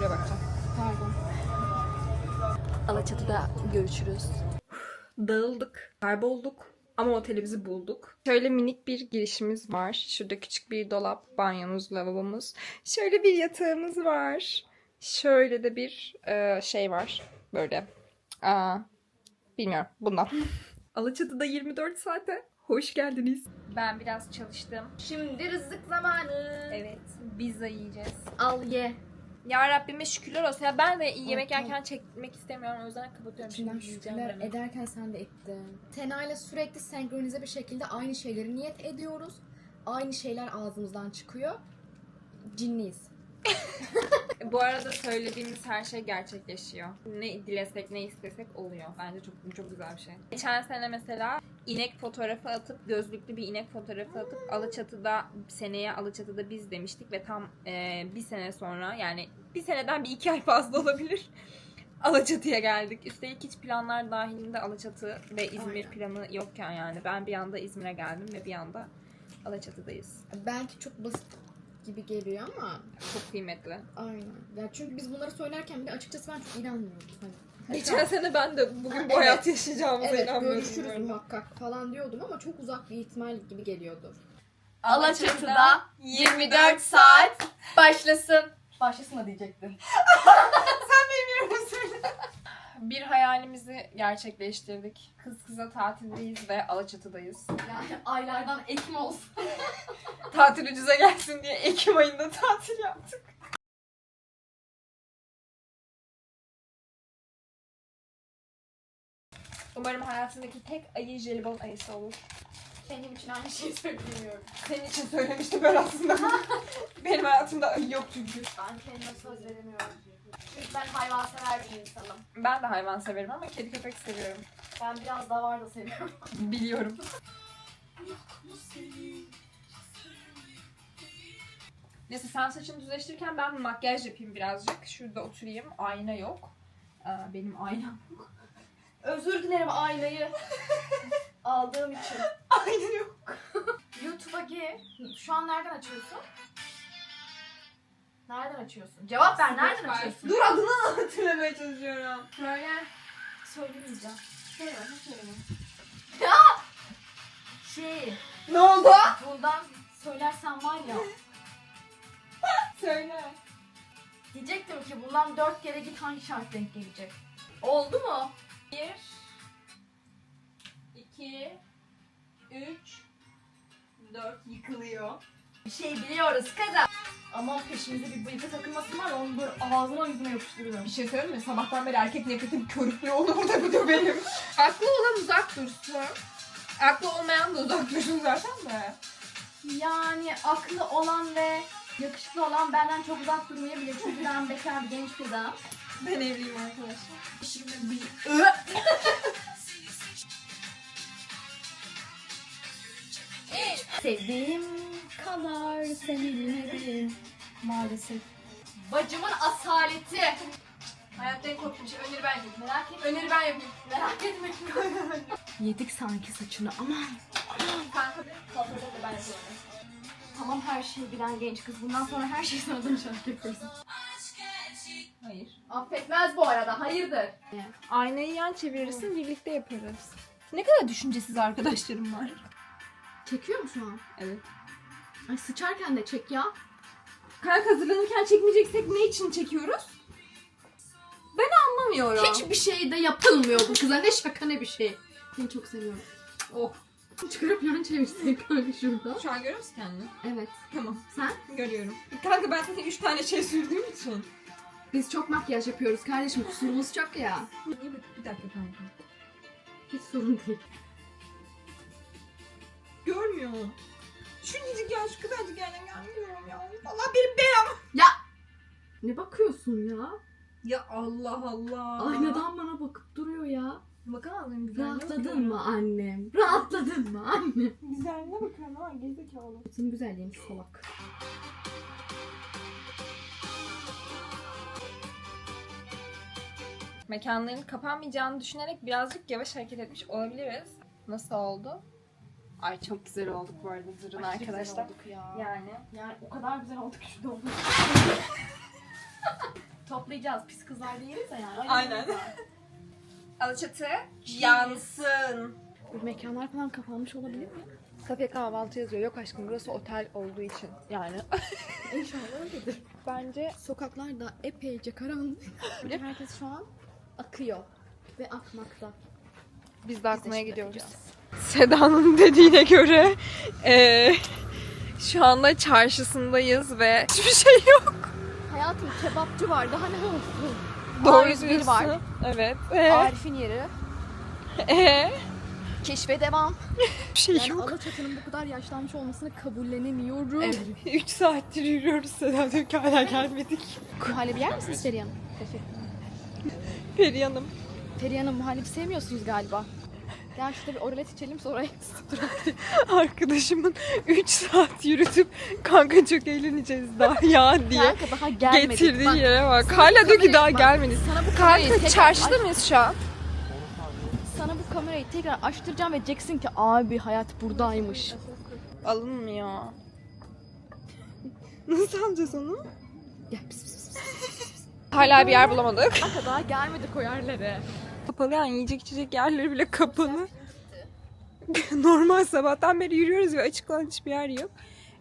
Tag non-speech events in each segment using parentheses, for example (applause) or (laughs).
Şuraya bakacağım. Pardon. Alaçatı'da görüşürüz. Dağıldık, kaybolduk ama otelimizi bulduk. Şöyle minik bir girişimiz var. Şurada küçük bir dolap, banyomuz, lavabomuz. Şöyle bir yatağımız var. Şöyle de bir e, şey var. Böyle. Aa, bilmiyorum. Bundan. (laughs) Alaçatı'da 24 saate hoş geldiniz. Ben biraz çalıştım. Şimdi rızık zamanı. Evet, pizza yiyeceğiz. Al ye. Ya Rabbime şükürler olsun. Ya ben de yemek Tamam. yerken çekmek istemiyorum. O yüzden kapatıyorum. İçinden Şimdi yiyeceğim şükürler ben. ederken sen de ettin. Tena ile sürekli senkronize bir şekilde aynı şeyleri niyet ediyoruz. Aynı şeyler ağzımızdan çıkıyor. Cinliyiz. (laughs) Bu arada söylediğimiz her şey gerçekleşiyor. Ne dilesek ne istesek oluyor. Bence çok çok güzel bir şey. Geçen sene mesela inek fotoğrafı atıp gözlüklü bir inek fotoğrafı atıp Alaçatı'da seneye Alaçatı'da biz demiştik ve tam e, bir sene sonra yani bir seneden bir iki ay fazla olabilir. (laughs) Alaçatı'ya geldik. Üstelik hiç planlar dahilinde Alaçatı ve İzmir Aynen. planı yokken yani. Ben bir anda İzmir'e geldim ve bir anda Alaçatı'dayız. Belki çok basit gibi geliyor ama Çok kıymetli. aynen. Ya çünkü biz bunları söylerken bile açıkçası ben çok inanmıyordum. Hani, (laughs) Geçen sene ben de bugün bu Evet. hayat yaşayacağımıza evet inanmıyordum. görüşürüz bu arada. muhakkak falan diyordum ama çok uzak bir ihtimal gibi geliyordu. Alaçatı'da 24 saat başlasın. Başlasın da diyecektim. (laughs) bir hayalimizi gerçekleştirdik. Kız kıza tatildeyiz ve Alaçatı'dayız. Yani aylardan Ekim olsun. (laughs) Tatil ucuza gelsin diye Ekim ayında tatil yaptık. Umarım hayatındaki tek ayı jelibon ayısı olur. Kendim için aynı şeyi söylemiyorum. Senin için söylemiştim ben aslında. (laughs) Benim hayatımda ayı yok çünkü. Ben kendime söz veremiyorum. Çünkü ben hayvansever bir insanım. Ben de hayvan severim ama kedi köpek seviyorum. Ben biraz da var da seviyorum. Biliyorum. Neyse sen saçını düzleştirirken ben makyaj yapayım birazcık. Şurada oturayım. Ayna yok. Aa, benim aynam yok. Özür dilerim aynayı aldığım için. Ayna yok. YouTube'a gir. Şu an nereden açıyorsun? Nereden açıyorsun? Cevap ver. Nereden açıyorsun? Dur adını hatırlamaya çalışıyorum. Söyle. Söylemeyeceğim. Söyle. Ne söyleyeyim? Şey, Ne oldu? buradan söylersen var ya. (laughs) Söyle. Diyecektim ki bundan dört kere git hangi şart denk gelecek? Oldu mu? Bir, iki, üç, dört yıkılıyor. Bir şey biliyoruz kızım. Ama peşimize bir bıyıka takılması var onu böyle ağzıma yüzüme yapıştırıyorum. Bir şey söyleyeyim mi? Sabahtan beri erkek nefretim körüklüyor onu burada bir benim. Aklı olan uzak dursun. Aklı olmayan da uzak dursun zaten de. Yani aklı olan ve yakışıklı olan benden çok uzak durmayabilir. Çünkü ben bekar bir genç kızım. Ben evliyim arkadaşlar. Şimdi bir... (laughs) Sevdiğim kadar sevilmedim maalesef. Bacımın asaleti. Hayatta en korktuğum şey öneri ben yapayım. Merak etme. Öneri ben yapayım. Merak etme. (laughs) Yedik sanki saçını aman. Kanka kafada da ben yapıyorum. Tamam her şeyi bilen genç kız. Bundan sonra her şeyi sana danışarak yapıyorsun. Hayır. Affetmez bu arada. Hayırdır? Aynayı yan çevirirsin birlikte yaparız. Ne kadar düşüncesiz arkadaşlarım var. Çekiyor mu şu an? Evet. Ay sıçarken de çek ya. Kanka hazırlanırken çekmeyeceksek ne için çekiyoruz? Ben anlamıyorum. Hiçbir şey de yapılmıyor bu kıza. Ne şaka ne bir şey. Seni çok seviyorum. Oh. Çıkarıp yan çevirsin kanka şurada. Şu an görüyor musun kendini? Evet. Tamam. Sen? Görüyorum. Kanka ben zaten 3 tane şey sürdüğüm için. Biz çok makyaj yapıyoruz kardeşim. Kusurumuz çok ya. Bir, bir dakika kanka. Hiç sorun değil. Görmüyor. Şuncacık ya şu kadarcık yerden gelmiyorum ya. Allah benim belam. Ne bakıyorsun ya? Ya Allah Allah. Aynadan bana bakıp duruyor ya. Bakamaz mıyım güzelliğe? Rahatladın mı annem? Rahatladın mı annem? Güzelliğine bakıyorum ama gerizekalı. Senin güzelliğin salak. Mekanların kapanmayacağını düşünerek birazcık yavaş hareket etmiş olabiliriz. Nasıl oldu? Ay çok güzel olduk bu arada durun arkadaşlar. ya. Yani Yani o kadar güzel olduk ki şurada olduk. (laughs) Toplayacağız. Pis kızlar değiliz ya yani. Aynen. Alaçatı yansın. Bu mekanlar falan kapanmış olabilir mi? Kafe kahvaltı yazıyor. Yok aşkım burası otel olduğu için yani. (laughs) İnşallah öyledir. Bence Sokaklar da epeyce karanlık. Herkes şu an akıyor ve akmakta. biz de akmaya gidiyoruz. Seda'nın dediğine göre eee, şu anda çarşısındayız ve hiçbir şey yok. Hayatım kebapçı var daha ne olsun? Doğru A101 diyorsun. var. Evet. Ee, Arif'in yeri. ee, Keşfe devam. (laughs) bir şey Yani yok. Alaçatı'nın bu kadar yaşlanmış olmasını kabullenemiyorum. Evet. 3 saattir yürüyoruz Seda diyor ki hala gelmedik. Muhallebi yer misiniz Feriha Hanım. Feriha Hanım muhallebi sevmiyorsunuz galiba. Gel şurada bir oralet içelim sonra (laughs) Arkadaşımın 3 saat yürütüp kanka çok eğleneceğiz daha ya diye Kanka daha gelmedik. getirdiği Bak, yere bak. Hala diyor ki kamerayı- daha bak, gelmediniz. Sana bu kamerayı Kanka tekrar çarşıda aç- mıyız şu an? Sana bu kamerayı tekrar açtıracağım ve diyeceksin ki abi hayat buradaymış. Alınmıyor. (laughs) Nasıl alacağız onu? Gel pis pis pis. Hala bir yer bulamadık. Kanka daha gelmedik o yerlere. Kapalı yani yiyecek içecek yerleri bile kapalı. (laughs) Normal sabahtan beri yürüyoruz ve açık olan hiçbir yer yok.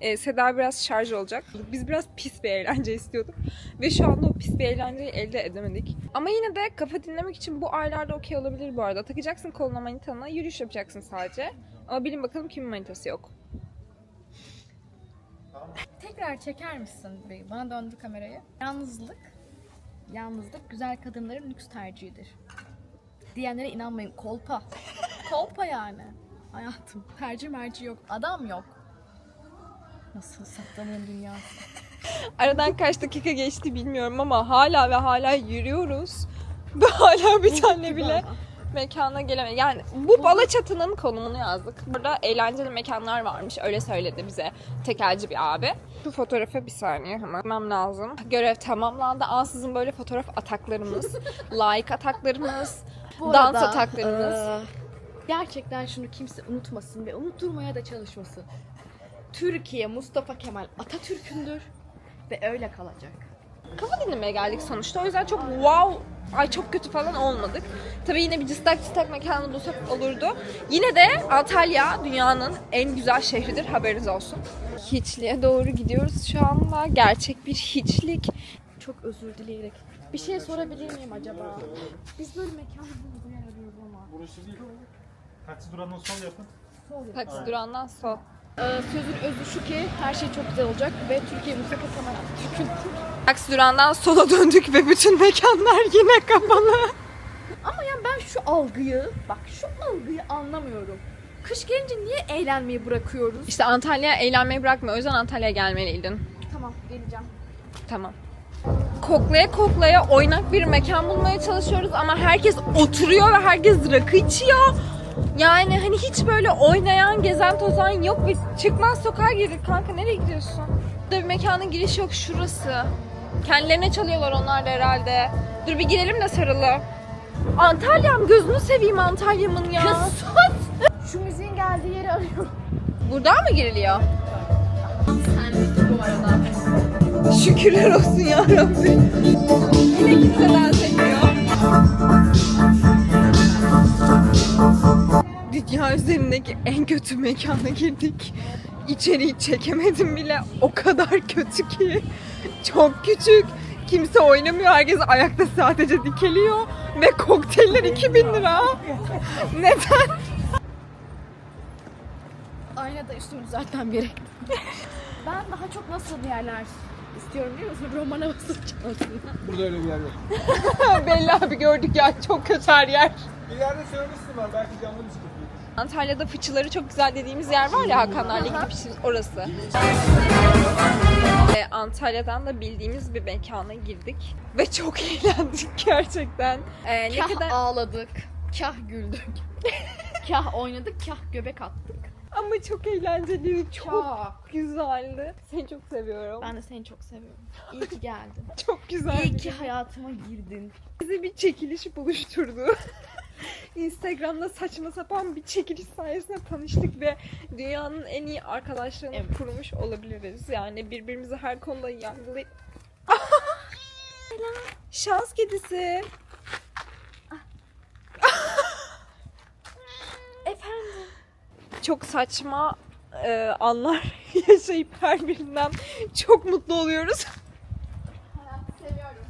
Ee, Seda biraz şarj olacak. Biz biraz pis bir eğlence istiyorduk. Ve şu anda o pis bir eğlenceyi elde edemedik. Ama yine de kafa dinlemek için bu aylarda okey olabilir bu arada. Takacaksın koluna manitanı, yürüyüş yapacaksın sadece. Ama bilin bakalım kimin manitası yok. Tekrar çeker misin? Bana döndür kamerayı. Yalnızlık. Yalnızlık güzel kadınların lüks tercihidir. Diyenlere inanmayın. Kolpa. (laughs) Kolpa yani. Hayatım. Tercih merci yok. Adam yok. Nasıl saklanın dünyası? (laughs) Aradan kaç dakika geçti bilmiyorum ama hala ve hala yürüyoruz. Ve hala bir tane bile mekana gelemedi. Yani bu Balaçatı'nın konumunu yazdık. Burada eğlenceli mekanlar varmış. Öyle söyledi bize tekelci bir abi. Şu fotoğrafa bir saniye hemen bakmam lazım. Görev tamamlandı. Ansızın böyle fotoğraf ataklarımız, (laughs) like ataklarımız, Bu dans arada, ataklarımız. eee, gerçekten şunu kimse unutmasın ve unutturmaya da çalışmasın. Türkiye Mustafa Kemal Atatürk'ündür ve öyle kalacak. Kafa dinlemeye geldik sonuçta. O yüzden çok wow, ay çok kötü falan olmadık. Tabii yine bir cıstak cıstak mekanı bulsak olurdu. Yine de Antalya dünyanın en güzel şehridir haberiniz olsun. Hiçliğe doğru gidiyoruz şu anda. Gerçek bir hiçlik. Çok özür dileyerek. Bir şey sorabilir miyim acaba? Biz böyle mekan bulduğumuz yer arıyoruz ama. Burası değil. Taksi durağından sol yapın. Taksi durağından sol. Ee, sözün özü şu ki her şey çok güzel olacak ve Türkiye Mustafa Kemal Atatürk'ün Taksi durağından sola döndük ve bütün mekanlar yine kapalı. Ama yani ben şu algıyı, bak şu algıyı anlamıyorum. Kış gelince niye eğlenmeyi bırakıyoruz? İşte Antalya eğlenmeyi bırakmıyor. O yüzden Antalya'ya gelmeliydin. Tamam geleceğim. Tamam. Koklaya koklaya oynak bir mekan bulmaya çalışıyoruz ama herkes oturuyor ve herkes rakı içiyor. Yani hani hiç böyle oynayan, gezen, tozan yok ve çıkmaz sokağa girdik. Kanka nereye gidiyorsun? Burada bir mekanın girişi yok şurası. Kendilerine çalıyorlar onlar da herhalde. Dur bir girelim de sarılı. Antalya'm gözünü seveyim Antalya'mın ya. Kız (laughs) sus! Şu müziğin geldiği yeri arıyorum. Buradan mı giriliyor? Sen bu arada. Şükürler olsun ya Rabbi. Yine kimseden çekmiyor. Dünya üzerindeki en kötü mekana girdik. İçeriği çekemedim bile. O kadar kötü ki. Çok küçük. Kimse oynamıyor. Herkes ayakta sadece dikeliyor. Ve kokteyller 2000 lira. Neden? Aynada üstümü düzelten biri. ben daha çok nasıl bir yerler istiyorum biliyor musun? Roman havası çalsın. Burada öyle bir yer yok. (laughs) Belli abi gördük ya. Çok kötü her yer. İleride söylemişsin var. Belki bir sıkıntı. Antalya'da fıçıları çok güzel dediğimiz yer var ya Hakanlarla gidip içtiğimiz orası. Ee, Antalya'dan da bildiğimiz bir mekana girdik ve çok (laughs) eğlendik gerçekten. Ee, ne Kah kadar ağladık, kah güldük. (laughs) kah oynadık, kah göbek attık. ama çok eğlenceliydi, çok Kah. güzeldi. Seni çok seviyorum. Ben de seni çok seviyorum. İyi ki geldin. (laughs) Çok güzeldi. İyi ki hayatıma girdin. Bizi bir çekiliş buluşturdu. Instagram'da saçma sapan bir çekiliş sayesinde tanıştık ve dünyanın en iyi arkadaşlarını Evet. kurmuş olabiliriz. Yani birbirimizi her konuda yargılayıp Şans kedisi. Efendim. Çok saçma e, anlar (laughs) yaşayıp her birinden çok mutlu oluyoruz. Hayatı seviyorum.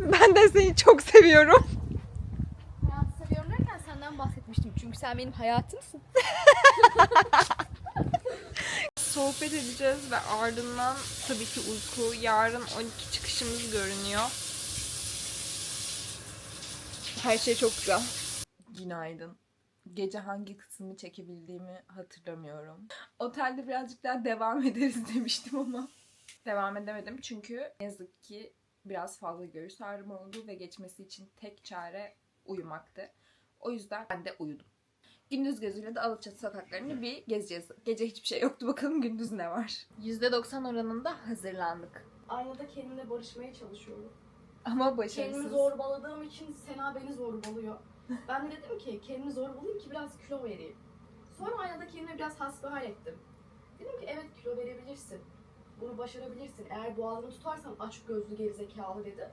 Ben de seni çok seviyorum. Hayatı seviyorum derken senden bahsetmiştim. Çünkü sen benim hayatımsın. (laughs) Sohbet edeceğiz ve ardından tabii ki uyku. Yarın 12 çıkışımız görünüyor. Her şey çok güzel. Günaydın. Gece hangi kısmını çekebildiğimi hatırlamıyorum. Otelde birazcık daha devam (laughs) ederiz demiştim ama devam edemedim çünkü ne yazık ki biraz fazla göğüs ağrım oldu ve geçmesi için tek çare uyumaktı. O yüzden ben de uyudum. Gündüz gözüyle de Alaçatı sokaklarını bir gezeceğiz. Gece hiçbir şey yoktu. Bakalım gündüz ne var? %90 oranında hazırlandık. Aynada kendimle barışmaya çalışıyorum. Ama Kendimi başarısız. zorbaladığım için Sena beni zorbalıyor. Ben de dedim ki kendimi zorbalayayım ki biraz kilo vereyim. Sonra aynada kendime biraz hasbihal ettim. Dedim ki evet kilo verebilirsin. Bunu başarabilirsin. Eğer boğazını tutarsan aç gözlü gerizekalı dedi.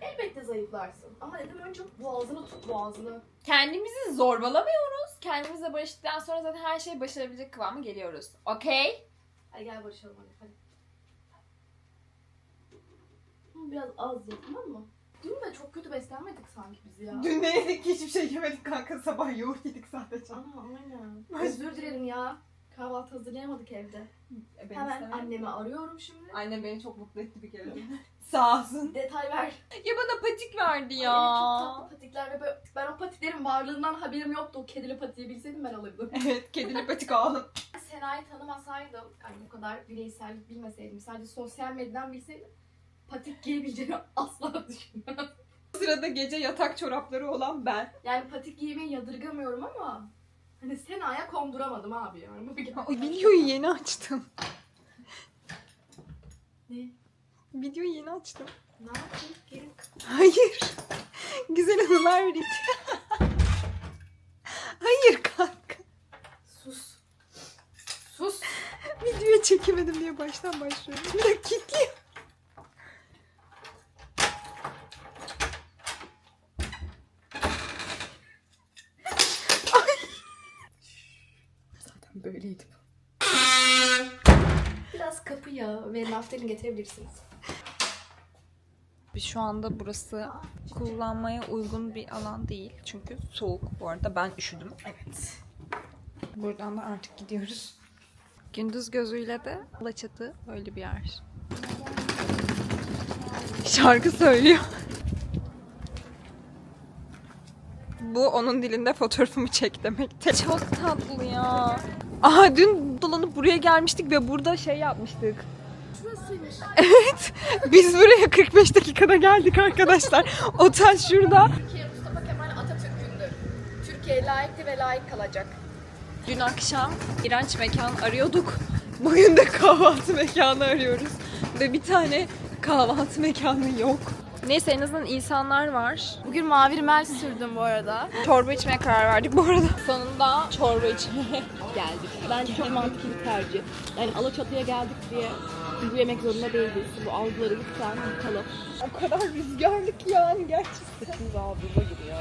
Elbette zayıflarsın. Ama dedim önce boğazını tut boğazını. Kendimizi zorbalamıyoruz. Kendimizle barıştıktan sonra zaten her şeyi başarabilecek kıvama geliyoruz. Okey? Hadi gel barışalım hadi hadi. Hı, Biraz az ye tamam mı? Dün de çok kötü beslenmedik sanki biz ya. Dün ne yedik? Hiçbir şey yemedik kanka. Sabah yoğurt yedik sadece. Ana aynen. Özür dilerim ya. Kahvaltı hazırlayamadık evde. E, Hemen annemi arıyorum şimdi. Anne beni çok mutlu etti bir kere. (laughs) Sağ olsun. Detay ver. Ya bana patik verdi ya. Ay, çok tatlı patikler ve böyle, ben o patiklerin varlığından haberim yoktu. O kedili patiği bilseydim ben alırdım. (laughs) Evet, kedili patik aldım. (laughs) Sena'yı tanımasaydım, yani bu kadar bireysellik bilmeseydim, sadece sosyal medyadan bilseydim patik giyebileceğimi asla düşünmem. O sırada gece yatak çorapları olan ben. Yani patik giymeyi yadırgamıyorum ama hani Sena'ya konduramadım abi yani. Bu bir gerçek. Videoyu yeni açtım. Ne? Videoyu yeni açtım. Ne yapayım? Gelin. Hayır. Güzel anılar birikti. Hayır kanka. Sus. Sus. Videoya çekemedim diye baştan başlıyorum. Bir dakika kilitliyor. Zaten böyleydi bu. Biraz kapı naftalin getirebilirsiniz. Şu anda burası kullanmaya uygun bir alan değil. Çünkü soğuk. Bu arada ben üşüdüm. Evet. Buradan da artık gidiyoruz. Gündüz gözüyle de Alaçatı böyle bir yer. Şarkı söylüyor. Bu onun dilinde fotoğrafımı çek demekti. Çok tatlı ya. Aha dün dolanıp buraya gelmiştik ve burada şey yapmıştık. Evet. Biz buraya 45 dakikada geldik arkadaşlar. Otel şurada. Türkiye Mustafa Kemal Atatürk'ündür. Türkiye layıktı ve layık kalacak. Dün akşam iğrenç mekan arıyorduk. Bugün de kahvaltı mekanı arıyoruz. Ve bir tane kahvaltı mekanı yok. Neyse en azından insanlar var. Bugün mavi rimel sürdüm bu arada. Çorba içmeye karar verdik bu arada. Sonunda çorba içmeye (laughs) geldik. Bence çok mantıklı bir tercih. Yani Alaçatı'ya geldik diye bu yemek zorunda değiliz. Bu algıları lütfen yıkalım. o kadar rüzgarlı ki yani gerçekten. Sesimiz ağzımıza giriyor.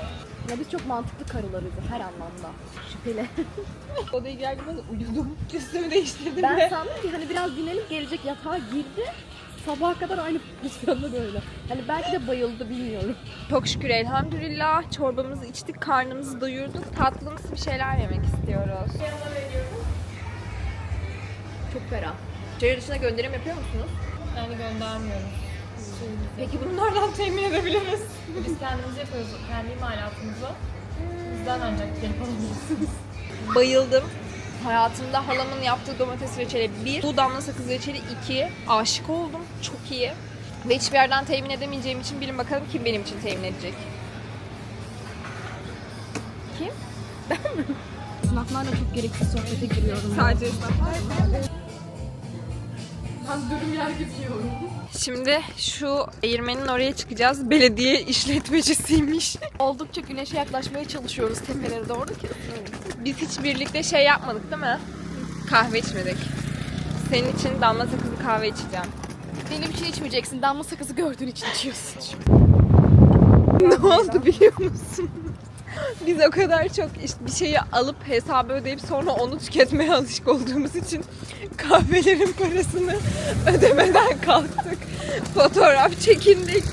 Ya biz çok mantıklı karılarız her anlamda. Şüpheli. (laughs) Odaya geldiğimde uyudum. Üstümü değiştirdim Ben ve sandım ki hani biraz dinlenip gelecek yatağa girdi. Sabaha kadar aynı pozisyonda böyle. Hani belki de bayıldı bilmiyorum. Çok şükür elhamdülillah çorbamızı içtik, karnımızı doyurduk. Tatlımsı bir şeyler yemek istiyoruz. Çok ferah. Şehir dışına gönderim yapıyor musunuz? Yani göndermiyoruz. Peki bunu nereden temin edebiliriz? Biz kendimiz yapıyoruz kendi imalatımızı. Bizden ancak gelip alabilirsiniz. Bayıldım. Hayatımda halamın yaptığı domates reçeli bir, bu damla sakız reçeli iki. Aşık oldum. Çok iyi. Ve hiçbir yerden temin edemeyeceğim için bilin bakalım kim benim için temin edecek. Sınavlarla çok gereksiz sohbete giriyorum. Sadece Ben dürüm yer gibi yiyorum. Şimdi şu eğirmenin oraya çıkacağız. Belediye işletmecisiymiş. Oldukça güneşe yaklaşmaya çalışıyoruz tepelere doğru ki. Biz hiç birlikte şey yapmadık değil mi? Kahve içmedik. Senin için damla sakızlı kahve içeceğim. Benim için içmeyeceksin. Damla sakızı gördüğün için içiyorsun. ne oldu biliyor musun? (laughs) Biz o kadar çok işte bir şeyi alıp hesabı ödeyip sonra onu tüketmeye alışık olduğumuz için kahvelerin parasını ödemeden kalktık. Fotoğraf çekindik.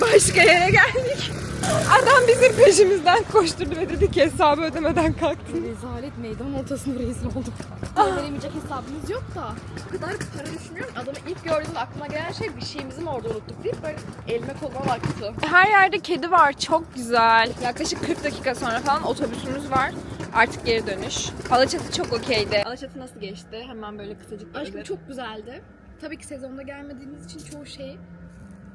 Başka yere geldik. Adam bizim peşimizden koşturdu ve dedi ki hesabı ödemeden kalktın. Rezalet meydan ortasında rezil oldum. Veremeyecek hesabımız yok da. O kadar para düşünüyorum. Adamı ilk gördüğümde aklıma gelen şey bir şeyimizi mi orada unuttuk deyip böyle elime koluma baktı. Her yerde kedi var. Çok güzel. Yaklaşık 40 dakika sonra falan otobüsümüz var. Artık geri dönüş. Alaçatı çok okeydi. Alaçatı nasıl geçti? Hemen böyle kısacık bir Aşkım özet. çok güzeldi. Tabii ki sezonda gelmediğimiz için çoğu şeyi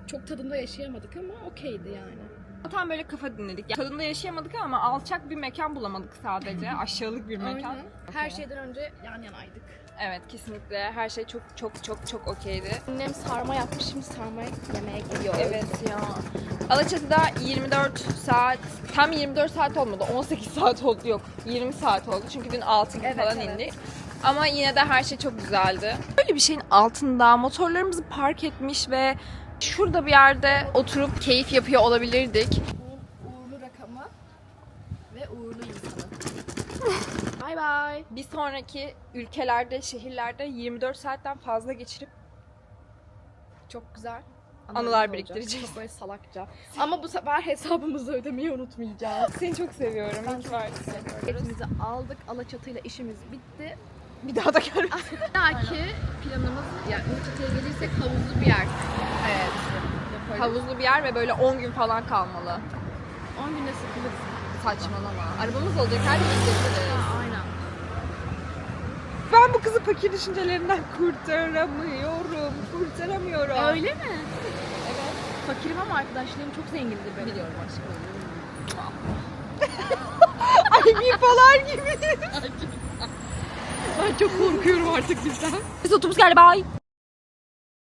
çok tadında yaşayamadık ama okeydi yani. Tam böyle kafa dinledik. Yani tadında yaşayamadık ama alçak bir mekan bulamadık sadece. (laughs) Aşağılık bir mekan. Aynen. Her şeyden önce yan yanaydık. Evet kesinlikle. Her şey çok çok çok çok okeydi. Annem sarma yapmış şimdi sarma yemeğe gidiyor. Evet ya. Alaçatı'da 24 saat, tam 24 saat olmadı. 18 saat oldu yok. 20 saat oldu. Çünkü dün 6 gibi Evet, falan evet. indik. Ama yine de her şey çok güzeldi. Böyle bir şeyin altında motorlarımızı park etmiş ve şurada bir yerde oturup keyif yapıyor olabilirdik. Uğurlu rakamı ve uğurlu insanı. bye bye. Bir sonraki ülkelerde, şehirlerde 24 saatten fazla geçirip Çok güzel. Anılar biriktireceğiz. Çok böyle salakça. Ama bu sefer hesabımızı ödemeyi unutmayacağız. seni çok seviyorum. Ben çok. Biletimizi aldık. Alaçatı'yla işimiz bitti. Bir daha da görmek (laughs) Belki planımız yani Alaçatı'ya gelirsek havuzlu bir yer. Havuzlu bir yer ve böyle 10 gün falan kalmalı. 10 günde sıkılırız. Saçmalama. Arabamız olacak her gezeriz. Ha, aynen. Ben bu kızı fakir düşüncelerinden (laughs) kurtaramıyorum. Kurtaramıyorum. Öyle mi? Evet. Fakirim ama arkadaşlarım çok zengindir benim. Biliyorum aşkım. Ay bipolar gibi. (laughs) Ben çok korkuyorum artık bizden. Biz otobüs geldi bye.